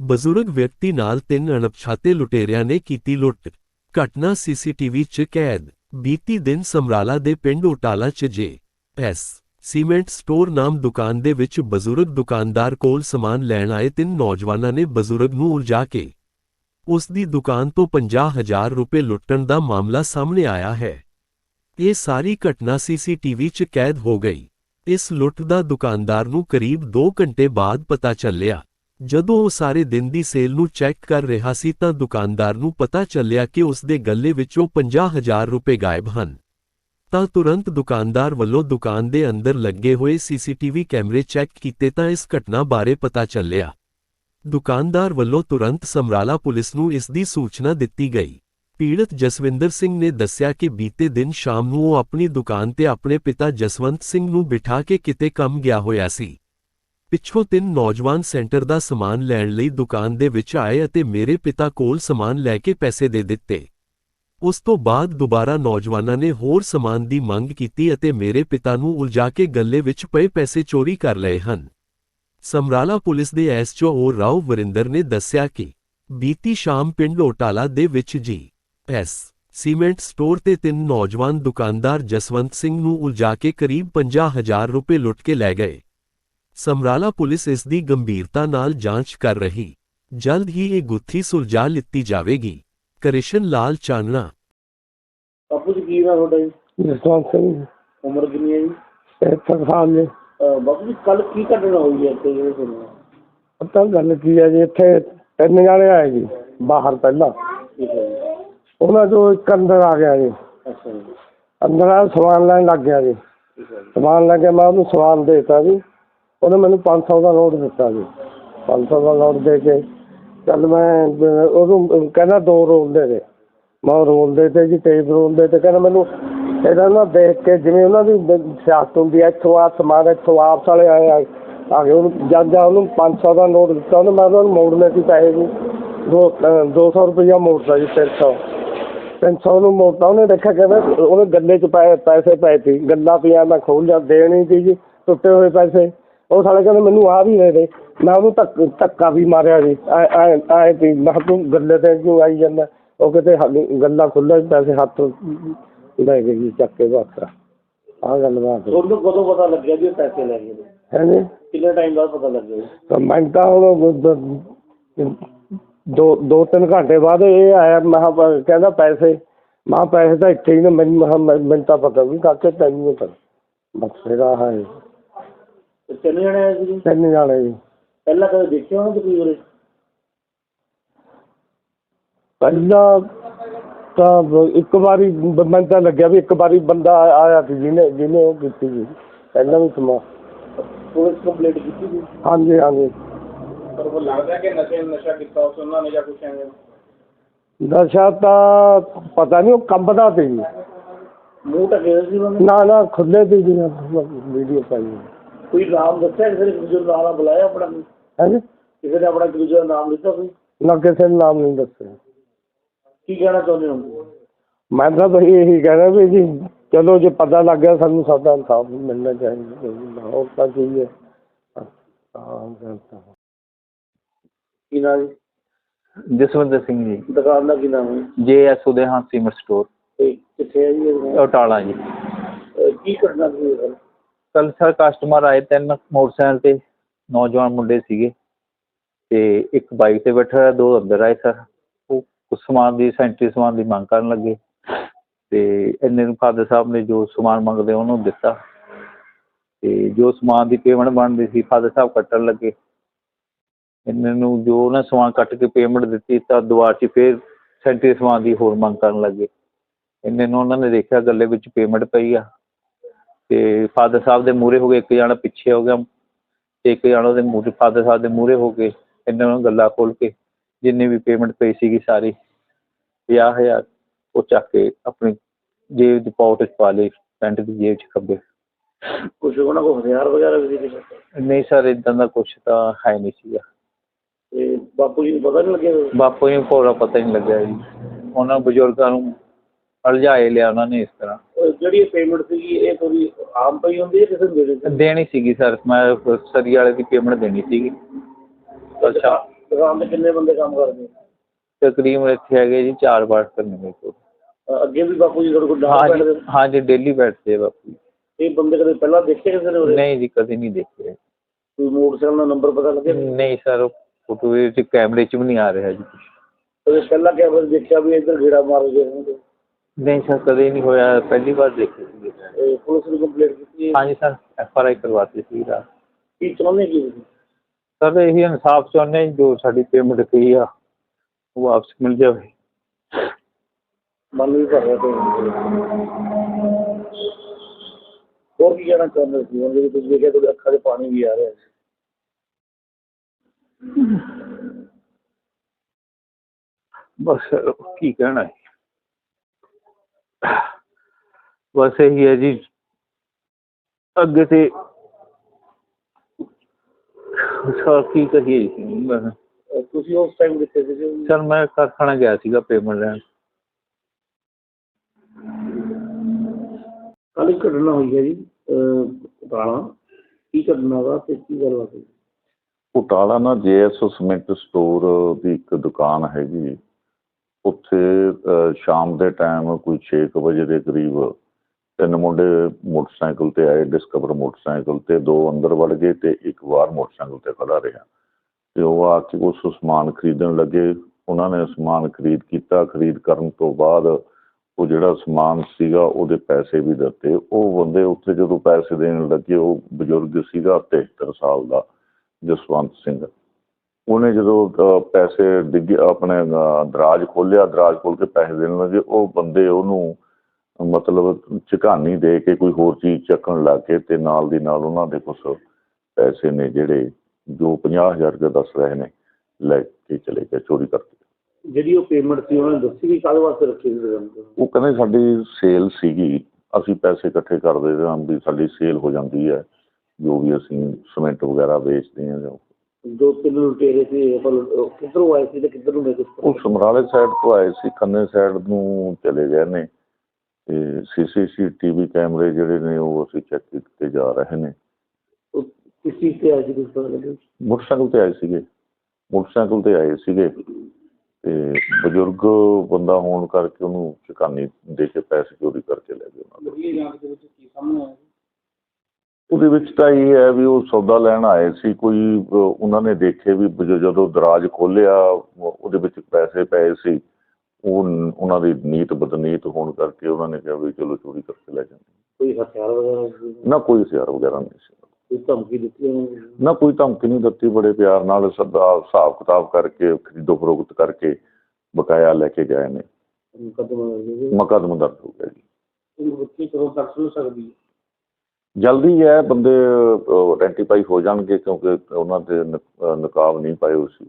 ਬਜ਼ੁਰਗ ਵਿਅਕਤੀ ਨਾਲ ਤਿੰਨ ਅਣਪਛਾਤੇ ਲੁਟੇਰਿਆਂ ਨੇ ਕੀਤੀ ਲੁੱਟ। ਘਟਨਾ ਸੀਸੀਟੀਵੀ 'ਚ ਕੈਦ। ਬੀਤੀ ਦਿਨ ਸਮਰਾਲਾ ਦੇ ਪਿੰਡ ਉਟਾਲਾ 'ਚ ਜੇ ਐਸ ਸੀਮੈਂਟ ਸਟੋਰ ਨਾਮ ਦੁਕਾਨ ਦੇ ਵਿੱਚ ਬਜ਼ੁਰਗ ਦੁਕਾਨਦਾਰ ਕੋਲ ਸਮਾਨ ਲੈਣ ਆਏ ਤਿੰਨ ਨੌਜਵਾਨਾਂ ਨੇ ਬਜ਼ੁਰਗ ਨੂੰ ਉਲਝਾ ਕੇ। ਉਸ ਦੀ ਦੁਕਾਨ ਤੋਂ 50000 ਰੁਪਏ ਲੁੱਟਣ ਦਾ ਮਾਮਲਾ ਸਾਹਮਣੇ ਆਇਆ ਹੈ। ਇਹ ਸਾਰੀ ਘਟਨਾ ਸੀਸੀਟੀਵੀ 'ਚ ਕੈਦ ਹੋ ਗਈ। ਇਸ ਲੁੱਟ ਦਾ ਦੁਕਾਨਦਾਰ ਨੂੰ ਕਰੀਬ 2 ਘੰਟੇ ਬਾਅਦ ਪਤਾ ਚੱਲਿਆ। ਜਦੋਂ ਉਹ ਸਾਰੇ ਦਿਨ ਦੀ ਸੇਲ ਨੂੰ ਚੈੱਕ ਕਰ ਰਿਹਾ ਸੀ ਤਾਂ ਦੁਕਾਨਦਾਰ ਨੂੰ ਪਤਾ ਚੱਲਿਆ ਕਿ ਉਸ ਦੇ ਗੱਲੇ ਵਿੱਚੋਂ 50000 ਰੁਪਏ ਗਾਇਬ ਹਨ। ਤਾਂ ਤੁਰੰਤ ਦੁਕਾਨਦਾਰ ਵੱਲੋਂ ਦੁਕਾਨ ਦੇ ਅੰਦਰ ਲੱਗੇ ਹੋਏ ਸੀਸੀਟੀਵੀ ਕੈਮਰੇ ਚੈੱਕ ਕੀਤੇ ਤਾਂ ਇਸ ਘਟਨਾ ਬਾਰੇ ਪਤਾ ਚੱਲਿਆ। ਦੁਕਾਨਦਾਰ ਵੱਲੋਂ ਤੁਰੰਤ ਸਮਰਾਲਾ ਪੁਲਿਸ ਨੂੰ ਇਸ ਦੀ ਸੂਚਨਾ ਦਿੱਤੀ ਗਈ। ਪੀੜਤ ਜਸਵਿੰਦਰ ਸਿੰਘ ਨੇ ਦੱਸਿਆ ਕਿ ਬੀਤੇ ਦਿਨ ਸ਼ਾਮ ਨੂੰ ਉਹ ਆਪਣੀ ਦੁਕਾਨ ਤੇ ਆਪਣੇ ਪਿਤਾ ਜਸਵੰਤ ਸਿੰਘ ਨੂੰ ਬਿਠਾ ਕੇ ਕਿਤੇ ਕੰਮ ਗਿਆ ਹੋਇਆ ਸੀ। ਪਿੱਛੋਂ ਤਿੰਨ ਨੌਜਵਾਨ ਸੈਂਟਰ ਦਾ ਸਮਾਨ ਲੈਣ ਲਈ ਦੁਕਾਨ ਦੇ ਵਿੱਚ ਆਏ ਅਤੇ ਮੇਰੇ ਪਿਤਾ ਕੋਲ ਸਮਾਨ ਲੈ ਕੇ ਪੈਸੇ ਦੇ ਦਿੱਤੇ। ਉਸ ਤੋਂ ਬਾਅਦ ਦੁਬਾਰਾ ਨੌਜਵਾਨਾਂ ਨੇ ਹੋਰ ਸਮਾਨ ਦੀ ਮੰਗ ਕੀਤੀ ਅਤੇ ਮੇਰੇ ਪਿਤਾ ਨੂੰ ਉਲਝਾ ਕੇ ਗੱਲੇ ਵਿੱਚ ਪਏ ਪੈਸੇ ਚੋਰੀ ਕਰ ਲਏ ਹਨ। ਸਮਰਾਲਾ ਪੁਲਿਸ ਦੇ ਐਸਚਓ ਰਾਓ ਵਰਿੰਦਰ ਨੇ ਦੱਸਿਆ ਕਿ ਬੀਤੀ ਸ਼ਾਮ ਪਿੰਡ ਓਟਾਲਾ ਦੇ ਵਿੱਚ ਜੀ ਐਸ ਸੀਮੈਂਟ ਸਟੋਰ ਤੇ ਤਿੰਨ ਨੌਜਵਾਨ ਦੁਕਾਨਦਾਰ ਜਸਵੰਤ ਸਿੰਘ ਨੂੰ ਉਲਝਾ ਕੇ ਕਰੀਬ 50000 ਰੁਪਏ ਲੁੱਟ ਕੇ ਲੈ ਗਏ। ਸਮਰਾਲਾ ਪੁਲਿਸ ਇਸ ਦੀ ਗੰਭੀਰਤਾ ਨਾਲ ਜਾਂਚ ਕਰ ਰਹੀ। ਜਲਦ ਹੀ ਇਹ ਗੁੱਥੀ ਸੁਲਝਾ ਲਿੱਤੀ ਜਾਵੇਗੀ। ਕ੍ਰਿਸ਼ਨ ਲਾਲ ਚਾਨਣਾ। ਬਾਪੂ ਜੀ ਕੀ ਨਾਮ ਤੁਹਾਡਾ ਜੀ? ਜਸਵੰਤ ਸਿੰਘ ਉਮਰ ਕਿੰਨੀ ਹੈ ਜੀ? ਇੱਥੇ ਖਾਨ ਨੇ ਅਹ ਬਾਪੂ ਜੀ ਕੱਲ ਕੀ ਘਟਨਾ ਹੋਈ ਹੈ ਇੱਥੇ ਜਿਹੜੇ ਸੁਣਿਆ ਪਤਾ ਗੱਲ ਕੀ ਹੈ ਜੀ ਇੱਥੇ ਤਿੰਨ ਜਾਣੇ ਆਏ ਜੀ ਬਾਹਰ ਪਹਿਲਾਂ। ਠੀਕ ਹੈ ਜੀ। ਉਹਨਾਂ ਚੋਂ ਇੱਕ ਅੰਦਰ ਆ ਗਿਆ ਜੀ। ਅੱਛਾ ਜੀ। ਅੰਦਰ ਆ ਸਮਾਨ ਲੈਣ ਲੱਗ ਗਿਆ ਜੀ। ਠੀਕ ਹੈ ਜੀ। ਸਮਾਨ ਲੈ ਕੇ ਮੈਂ ਉਹਨੂੰ ਸਮਾਨ ਦੇਤਾ ਜੀ। ਉਹਨੇ ਮੈਨੂੰ 500 ਦਾ ਨੋਟ ਦਿੱਤਾ ਜੀ। 500 ਦਾ ਨੋਟ ਦੇ ਕੇ ਚੱਲ ਮੈਂ ਉਹਨੂੰ ਕਹਿੰਦਾ ਦੋ ਰੋਲ ਦੇ ਦੇ। ਮੈਂ ਉਹ ਰੋਲ ਦੇ ਤੇ ਜੀ ਟੇਪ ਰੋਲ ਦੇ ਤੇ ਕਹਿੰਦਾ ਮੈਨੂੰ ਇਹਦਾ ਨਾ ਦੇਖ ਕੇ ਜਿਵੇਂ ਉਹਨਾਂ ਦੀ ਸਿਆਸਤ ਹੁੰਦੀ ਹੈ ਇੱਥੋਂ ਆ ਸਮਾਨ ਇੱਥੋਂ ਆਪਸ ਵਾਲੇ ਆਏ ਆ ਆ ਗਏ ਉਹਨੂੰ ਜਦ ਜਾ ਉਹਨੂੰ 500 ਦਾ ਨੋਟ ਦਿੱਤਾ ਉਹਨੇ ਮੈਂ ਉਹਨਾਂ ਨੂੰ ਮੋੜਨੇ ਸੀ ਪੈਸੇ ਨੂੰ ਦੋ ਅਹ, 200 ਰੁਪਇਆ ਮੋੜਦਾ ਜੀ 300 300 ਨੂੰ ਮੋੜਤਾ ਉਹਨੇ ਦੇਖਿਆ ਕਹਿੰਦਾ ਉਹਨੇ ਗੱਲੇ 'ਚ ਪੈ ਪੈਸੇ ਪਏ ਸੀ। ਗੱਲਾਂ ਪਈਆਂ ਮੈਂ ਖੋਲ ਜਾ ਦੇਣੀ ਸੀ ਜੀ ਟੁੱਟੇ ਹੋਏ ਪੈਸੇ। ਉਹ ਸਾਲੇ ਕਹਿੰਦੇ ਮੈਨੂੰ ਆ ਵੀ ਦੇ ਦੇ। ਮੈਂ ਉਹਨੂੰ ਧੱਕ ਧੱਕਾ ਵੀ ਮਾਰਿਆ ਜੀ। ਐ ਐ ਵੀ ਮੈਂ ਕਿਹਾ ਤੂੰ ਗੱਲੇ ਤੇ ਕਿਉਂ ਆਈ ਜਾਂਦਾ? ਉਹ ਕਿਤੇ ਗੱਲਾਂ ਖੁੱਲ੍ਹਾ ਪੈਸੇ ਹੱਥ ਲੈ ਗਏ ਜੀ ਚੱਕ ਕੇ ਬਸ ਆਹ ਗੱਲ ਬਾਤ ਹੈ ਤੁਹਾਨੂੰ ਕਦੋਂ ਪਤਾ ਲੱਗਿਆ ਜੀ ਉਹ ਪੈਸੇ ਲੈ ਗਏ ਨੇ? ਹੈ ਜੀ? ਕਿੰਨੇ ਟਾਈਮ ਬਾਅਦ ਪਤਾ ਲੱਗਿਆ ਜੀ? ਤਾਂ ਮੈਂ ਤਾਂ ਹੁਣ ਦ- ਦੋ ਦੋ ਤਿੰਨ ਘੰਟੇ ਬਾਅਦ ਇਹ ਆਇਆ ਮੈਂ ਕਿਹਾ ਪ- ਕਹਿੰਦਾ ਪੈਸੇ। ਮੈਂ ਕਿਹਾ ਪੈਸੇ ਤਾਂ ਇੱਥੇ ਹੀ ਨੇ ਮੈਨੂੰ ਮੈਂ ਕਿਹਾ ਮੈਂ- ਮੈਨੂੰ ਤਾਂ ਪਤਾ ਵੀ ਕਾਕੇ ਤੈਨੂੰ ਨਹੀਂ ਪਤਾ। ਬਸ ਆਹ ਹੈ। ਤੇ ਤਿੰਨ ਜਣੇ ਆਏ ਸੀ ਜੀ ਤਿੰਨ ਜਾਣੇ ਜੀ। ਪਹਿਲਾਂ ਕਦੇ ਦੇਖਿਆ ਉਹਨਾਂ ਤੁਸੀਂ ਉਰੇ? ਪਹਿਲਾਂ ਤਾਂ ਬ- ਇੱਕ ਵਾਰੀ ਬ- ਮੈਨੂੰ ਤਾਂ ਲੱਗਿਆ ਵੀ ਇੱਕ ਵਾਰੀ ਬੰਦਾ ਆ- ਆਇਆ ਸੀ ਜਿਹਨੇ ਜਿਹਨੇ ਉਹ ਕੀਤੀ ਸੀ। ਪਹਿਲਾਂ ਵੀ ਸਮਾ। ਪੁਲਿਸ ਕੰਪਲੀਟ ਕੀਤੀ ਸੀ? ਹਾਂਜੀ ਹਾਂਜੀ। ਪਰ ਉਹ ਲੱਗਦਾ ਕਿ ਨਸ਼ੇ ਨਸ਼ਾ ਕੀਤਾ ਉਸ ਉਹਨਾਂ ਨੇ ਜਾਂ ਕੁਛ ਐਵੇਂ? ਨਸ਼ਾ ਤਾਂ ਪਤਾ ਨਹੀਂ ਉਹ ਕੰਬਦਾ ਸੀ। ਜੀ। ਮੂੰਹ ਢਕੇ ਹੋਏ ਸੀ ਉਹਨਾਂ ਨੇ? ਨਾ ਨਾ ਖੁੱਲੇ ਦੀ ਜੀ ਵੀਡੀਓ ਪਾਈ ਕੋਈ ਨਾਮ ਦੱਸਿਆ ਕਿਸੇ ਨੇ ਨੂੰ ਨਾਮ ਬੁਲਾਇਆ ਆਪਣਾ? ਹੈ ਜੀ ਕਿਸੇ ਨੇ ਆਪਣਾ ਦੂਜੇ ਦਾ ਨਾਮ ਲਿੱਤਾ ਕੋਈ? ਨਾ ਕਿਸੇ ਨੇ ਨਾਮ ਨਹੀਂ ਦੱਸਿਆ। ਕੀ ਕਹਿਣਾ ਚਾਹੁੰਦੇ ਹੋ? ਮੈਂ ਤਾਂ ਬਈ ਇਹੀ ਕਹਿਣਾ ਵੀ ਜੀ ਚਲੋ ਜੇ ਪਤਾ ਲੱਗ ਗਿਆ ਸਾਨੂੰ ਸਾਡਾ ਇਨਸਾਫ ਮਿਲਣਾ ਚਾਹੀਦਾ ਹੋਰ ਤਾਂ ਕੀ ਹੈ? ਹਾਂ ਗੱਲ ਤਾਂ। ਕੀ ਨਾਮ ਜੀ? ਜਸਵਿੰਦਰ ਸਿੰਘ ਜੀ। ਦੁਕਾਨ ਦਾ ਕੀ ਨਾਮ ਹੈ? J S ਉਦੇਹਾਂ ਸੀਮਰ store. ਤੇ ਕਿੱਥੇ ਹੈ ਜੀ ਇਹ? ਉਟਾਲਾ ਜੀ। ਅਹ ਕੀ ਘਟਨਾ ਸੀ ਇਹ? ਕੱਲ ਸਰ ਕਸਟਮਰ ਆਏ ਤਿੰਨ ਮੋਟਰਸਾਈਕਲ ਤੇ ਨੌਜਵਾਨ ਮੁੰਡੇ ਸੀਗੇ ਤੇ ਇੱਕ ਬਾਈਕ ਤੇ ਬੈਠਾ ਹੋਇਆ, ਦੋ ਅੰਦਰ ਆਏ ਸਰ ਉਹ ਕੁਛ ਸਮਾਨ ਦੀ ਸੈਂਟਰੀ ਸਮਾਨ ਦੀ ਮੰਗ ਕਰਨ ਲੱਗੇ ਤੇ ਇੰਨੇ ਨੂੰ ਫਾਦਰ ਸਾਹਿਬ ਨੇ ਜੋ ਸਮਾਨ ਮੰਗਦੇ ਉਹਨੂੰ ਦਿੱਤਾ। ਤੇ ਜੋ ਸਮਾਨ ਦੀ ਪੇਮੈਂਟ ਬਣਦੀ ਸੀ ਫਾਦਰ ਸਾਹਿਬ ਕੱਟਣ ਲੱਗੇ। ਇੰਨੇ ਨੂੰ ਜੋ ਉਹਨਾਂ ਸਮਾਨ ਕੱਟ ਕੇ ਪੇਮੈਂਟ ਦਿੱਤੀ ਤਾਂ ਦੁਬਾਰ 'ਚ ਫਿਰ ਸੈਂਟਰੀ ਸਮਾਨ ਦੀ ਹੋਰ ਮੰਗ ਕਰਨ ਲੱਗੇ। ਇੰਨੇ ਨੂੰ ਉਹਨਾਂ ਨੇ ਦੇਖਿਆ ਗੱਲੇ ਵਿੱਚ ਪੇਮੈਂਟ ਪਈ ਆ। ਤੇ ਫਾਦਰ ਸਾਹਿਬ ਦੇ ਮੂਹਰੇ ਹੋ ਗਏ ਇੱਕ ਜਣਾ ਪਿੱਛੇ ਹੋ ਗਿਆ। ਤੇ ਇੱਕ ਜਣਾ ਉਹਦੇ ਮੂਹਰੇ ਫਾਦਰ ਸਾਹਿਬ ਦੇ ਮੂਹਰੇ ਹੋ ਕੇ ਇਹਨਾਂ ਨੂੰ ਗੱਲਾਂ ਖੋਲ ਕੇ ਜਿੰਨੀ ਵੀ ਪੇਮੈਂਟ ਪਈ ਸੀਗੀ ਸਾਰੀ ਪੰਜਾਹ ਹਜ਼ਾਰ ਉਹ ਚੱਕ ਕੇ ਆਪਣੀ ਜੇਬ ਦੀ ਪਾਉਟ 'ਚ ਪਾ ਲਈ ਪੈਂਟ ਦੀ ਜੇਬ 'ਚ ਖੱਬੇ। ਕੁਛ ਉਹਨਾਂ ਕੋਲ ਹਥਿਆਰ ਵਗੈਰਾ ਵੀ ਸੀ ਕਿਸੇ ਨਹੀਂ ਸਰ ਇਦਾਂ ਦਾ ਕੁਛ ਤਾਂ ਹੈ ਨਹੀਂ ਸੀਗਾ। ਤੇ ਬਾਪੂ ਜੀ ਨੂੰ ਪਤਾ ਨਹੀਂ ਲੱਗਿਆ ਬਾਪੂ ਨੂੰ ਪੂਰਾ ਪਤਾ ਹੀ ਨਹੀਂ ਲੱਗਿਆ ਜੀ। ਉਹਨਾਂ ਬਜ਼ੁਰਗਾਂ ਨੂੰ ਅਲਝਾਏ ਲਿਆ ਉਹਨਾਂ ਨੇ ਇਸ ਤਰ੍ਹਾਂ। ਜਿਹੜੀ ਪੇਮੈਂਟ ਸੀਗੀ ਇਹ ਥੋੜੀ ਆਮ ਪਈ ਹੁੰਦੀ ਹੈ ਕਿਸੇ ਨੂੰ ਦੇ ਦਿੰਦੇ ਦੇਣੀ ਸੀਗੀ ਸਰ ਮੈਂ ਸਰੀ ਵਾਲੇ ਦੀ ਪੇਮੈਂਟ ਦੇਣੀ ਸੀਗੀ। ਅੱਛਾ। ਦੁਕਾਨ ਤੇ ਕਿੰਨੇ ਬੰਦੇ ਕੰਮ ਕਰਦੇ ਤਕਰੀਬਨ ਇੱਥੇ ਹੈਗੇ ਜੀ ਚਾਰ ਵਾਰ ਕਰਨੇ ਮੇਰੇ ਕੋਲ। ਅੱਗੇ ਵੀ ਬਾਪੂ ਜੀ ਤੁਹਾਡੇ ਕੋਲ ਡਾਕ ਹਾਂਜੀ ਬੈਠਦੇ ਹਾਂਜੀ ਡੇਲੀ ਬੈਠਦੇ ਆ ਬਾਪੂ ਇਹ ਬੰਦੇ ਕਦੇ ਪਹਿਲਾਂ ਦੇਖੇ ਕਿਸੇ ਨੇ ਉਰੇ? ਨਹੀਂ ਜੀ ਕਦੇ ਨਹੀਂ ਦੇਖੇ। ਕੋਈ ਮੋਟਰਸਾਈਕਲ ਦਾ ਨੰਬਰ ਪਤਾ ਲੱਗਿਆ ਨਹੀਂ ਸਰ ਫੋਟੋ ਵਿੱਚ ਕੈਮਰੇ 'ਚ ਵੀ ਨਹੀਂ ਆ ਰਿਹਾ ਜੀ ਕੁਛ। ਕਦੇ ਪਹਿਲਾਂ ਕੈਮਰੇ 'ਚ ਦੇਖਿਆ ਵੀ ਇੱਧਰ ਗੇੜਾ ਮਾਰ ਗਏ ਹੋਣਗੇ ਨਹੀਂ ਸਰ ਕਦੇ ਨਹੀਂ ਹੋਇਆ ਪਹਿਲੀ ਵਾਰ ਦੇਖੇ ਸੀ ਇਹ ਪੁਲਿਸ ਨੂੰ ਕੰਪਲੇਂਟ ਕੀਤੀ ਹੈ। ਹਾਂਜੀ ਸਰ ਐਫ ਆਰ ਆਈ ਕਰਵਾਤੀ ਸੀ ਰਾਤ। ਕੀ ਚਾਹੁੰਦੇ ਕੀ ਤੁਸੀਂ? ਸਰ ਇਹੀ ਇਨਸਾਫ ਚਾਹੁੰਦੇ ਹਾਂ ਜੀ, ਸਾਡੀ ਪੇਮੈਂਟ ਪਈ ਆ ਉਹ ਵਾਪਸ ਮਿਲ ਜਾਵੇ। ਮਨ ਵੀ ਭਰ ਰਿਹਾ ਹੋਰ ਕੀ ਕਹਿਣਾ ਚਾਹੁੰਦੇ ਸੀ? ਹੁਣ ਜਦੋਂ ਤੁਸੀਂ ਦੇਖਿਆ ਤੁਹਾਡੇ ਅੱਖਾਂ 'ਚ ਪਾਣੀ ਵੀ ਆ ਰਿਹਾ ਹੈ ਬਸ ਸਰ, ਕੀ ਕਹਿਣਾ ਹੈ? ਬਸ ਇਹੀ ਹੈ ਜੀ। ਅੱਗੇ ਤੇ ਸਰ ਕੀ ਕਹੀਏ ਜੀ? ਮੈਂ- ਤੁਸੀਂ ਉਸ ਟਾਈਮ ਕਿੱਥੇ ਸੀਗੇ? ਸਰ ਮੈਂ ਕਾਰਖਾਨਾ ਗਿਆ ਸੀਗਾ ਪੇਮੈਂਟ ਲੈਣ। ਕੱਲ੍ਹ ਇੱਕ ਘਟਨਾ ਹੋਈ ਹੈ ਜੀ ਤਾਲਾ ਕੀ ਘਟਨਾ ਵਾ ਤੇ ਕੀ ਗੱਲ ਹੋਈ ਉਟਾਲਾ ਨਾ ਜੇਐਸ ਸੀਮੈਂਟ ਸਟੋਰ ਦੀ ਇੱਕ ਦੁਕਾਨ ਹੈਗੀ। ਉੱਥੇ ਸ਼ਾਮ ਦੇ ਟਾਈਮ ਕੋਈ 6 ਵਜੇ ਦੇ ਕਰੀਬ ਤਿੰਨ ਮੁੰਡੇ ਮੋਟਰਸਾਈਕਲ ਤੇ ਆਏ ਡਿਸਕਵਰ ਮੋਟਰਸਾਈਕਲ ਤੇ, ਦੋ ਅੰਦਰ ਵੜ ਗਏ ਤੇ ਇੱਕ ਵਾਰ ਮੋਟਰਸਾਈਕਲ ਤੇ ਖੜਾ ਰਿਹਾ। ਤੇ ਉਹ ਆ ਕੇ ਉਸ ਸਮਾਨ ਖਰੀਦਣ ਲੱਗੇ। ਉਹਨਾਂ ਨੇ ਸਮਾਨ ਖਰੀਦ ਕੀਤਾ। ਖਰੀਦ ਕਰਨ ਤੋਂ ਬਾਅਦ ਉਹ ਜਿਹੜਾ ਸਮਾਨ ਸੀਗਾ, ਉਹਦੇ ਪੈਸੇ ਵੀ ਦਿੱਤੇ। ਉਹ ਬੰਦੇ ਉੱਥੇ ਜਦੋਂ ਪੈਸੇ ਦੇਣ ਲੱਗੇ, ਉਹ ਬਜ਼ੁਰਗ ਸੀਗਾ 73 ਸਾਲ ਦਾ ਜਸਵੰਤ ਸਿੰਘ। ਉਹਨੇ ਜਦੋਂ ਪੈਸੇ ਡਿੱਗੇ ਆਪਣੇ ਦਰਾਜ ਖੋਲਿਆ ਦਰਾਜ ਖੋਲ ਕੇ ਪੈਸੇ ਦੇਣ ਲੱਗੇ ਉਹ ਬੰਦੇ ਉਹਨੂੰ ਮਤਲਬ ਝਕਾਨੀ ਦੇ ਕੇ ਕੋਈ ਹੋਰ ਚੀਜ਼ ਚੱਕਣ ਲੱਗ ਗਏ ਤੇ ਨਾਲ ਦੀ ਨਾਲ ਉਹਨਾਂ ਦੇ ਕੁਝ ਪੈਸੇ ਨੇ ਜਿਹੜੇ ਜੋ 50000 ਰੁਪਏ ਦੱਸ ਰਹੇ ਨੇ ਲੈ ਕੇ ਚਲੇ ਗਏ ਚੋਰੀ ਕਰਕੇ ਜਿਹੜੀ ਉਹ ਪੇਮੈਂਟ ਸੀ ਉਹਨਾਂ ਨੇ ਦੱਸੀ ਵੀ ਕਾਹਦੇ ਵਾਸਤੇ ਰੱਖੀ ਸੀ? ਉਹ ਕਹਿੰਦੇ ਸਾਡੀ ਸੇਲ ਸੀਗੀ ਅਸੀਂ ਪੈਸੇ ਇਕੱਠੇ ਕਰਦੇ ਹਾਂ ਵੀ ਸਾਡੀ ਸੇਲ ਹੋ ਜਾਂਦੀ ਹੈ ਜੋ ਵੀ ਅਸੀਂ ਸੀਮੈਂਟ ਵਗੈਰਾ ਵੇਚਦੇ ਹਾਂ ਜਾਂ ਦੋ ਤਿੰਨ ਲੁਟੇਰੇ ਸੀ ਉਹ ਕਿੱਧਰੋਂ ਆਏ ਸੀ ਤੇ ਕਿੱਧਰ ਨੂੰ ਗਏ? ਉਹ ਸਮਰਾਲੇ ਸਾਈਡ ਤੋਂ ਆਏ ਸੀ ਖੰਨੇ ਸਾਈਡ ਨੂੰ ਚਲੇ ਗਏ ਨੇ। ਤੇ ਸੀਸੀਟੀ ਟੀਵੀ ਕੈਮਰੇ ਜਿਹੜੇ ਨੇ ਉਹ ਅਸੀਂ ਚੈੱਕ ਕੀਤੇ ਜਾ ਰਹੇ ਨੇ। ਉਹ ਕਿਸ ਚੀਜ਼ ਤੇ ਆਏ ਸੀ ਕੁਝ ਪਤਾ ਲੱਗਿਆ? ਮੋਟਰਸਾਈਕਲ ਤੇ ਆਏ ਸੀਗੇ। ਮੋਟਰਸਾਈਕਲ ਤੇ ਆਏ ਸੀਗੇ। ਤੇ ਬਜ਼ੁਰਗ ਬੰਦਾ ਹੋਣ ਕਰਕੇ ਉਹਨੂੰ ਚੁਕਾਨੀ ਦੇ ਕੇ ਪੈਸੇ ਚੋਰੀ ਕਰਕੇ ਲੈ ਗਏ ਉਹਨਾਂ ਦੇ। ਮੁੱਢਲੀ ਜਾਂਚ ਦੇ ਵਿੱਚ ਕੀ ਸਾਹਮਣੇ ਆਇਆ? ਉਹਦੇ ਵਿੱਚ ਤਾਂ ਇਹ ਹੈ ਵੀ ਉਹ ਸੌਦਾ ਲੈਣ ਆਏ ਸੀ ਕੋਈ ਉਹਨਾਂ ਨੇ ਦੇਖੇ ਵੀ ਜਦੋਂ ਦਰਾਜ ਖੋਲਿਆ ਉਹਦੇ ਵਿੱਚ ਪੈਸੇ ਪਏ ਸੀ ਉਹ ਉਹਨਾਂ ਦੀ ਨੀਤ ਬਦਨੀਤ ਹੋਣ ਕਰਕੇ ਉਹਨਾਂ ਨੇ ਕਿਹਾ ਵੀ ਚਲੋ ਚੋਰੀ ਕਰਕੇ ਲੈ ਜਾਂਦੇ ਕੋਈ ਹਥਿਆਰ ਵਗੈਰਾ? ਨਾ ਕੋਈ ਹਥਿਆਰ ਵਗੈਰਾ ਨਹੀਂ ਸੀ। ਕੋਈ ਧਮਕੀ ਦਿੱਤੀ ਉਹਨਾਂ ਨੇ? ਕੋਈ ਧਮਕੀ ਨਹੀਂ ਦਿੱਤੀ ਬੜੇ ਪਿਆਰ ਨਾਲ ਸਦਾ ਹਿਸਾਬ ਕਿਤਾਬ ਕਰਕੇ ਖਰੀਦੋ ਫਰੋਖਤ ਕਰਕੇ ਬਕਾਇਆ ਲੈ ਕੇ ਗਏ ਨੇ। ਮੁਕੱਦਮਾ ਦਰਜ ਹੋ ਗਿਆ ਜੀ। ਬੱਚੀ ਕਰੋ ਤੱਕ ਸੁਣ ਸਕਦੀ ਹੈ? ਜਲਦੀ ਹੈ, ਬੰਦੇ ਆਇਡੈਂਟੀਫਾਈ ਹੋ ਜਾਣਗੇ ਕਿਉਂਕਿ ਉਹਨਾਂ ਦੇ ਨ- ਨਕਾਬ ਨਹੀਂ ਪਾਏ ਹੋਏ ਸੀ।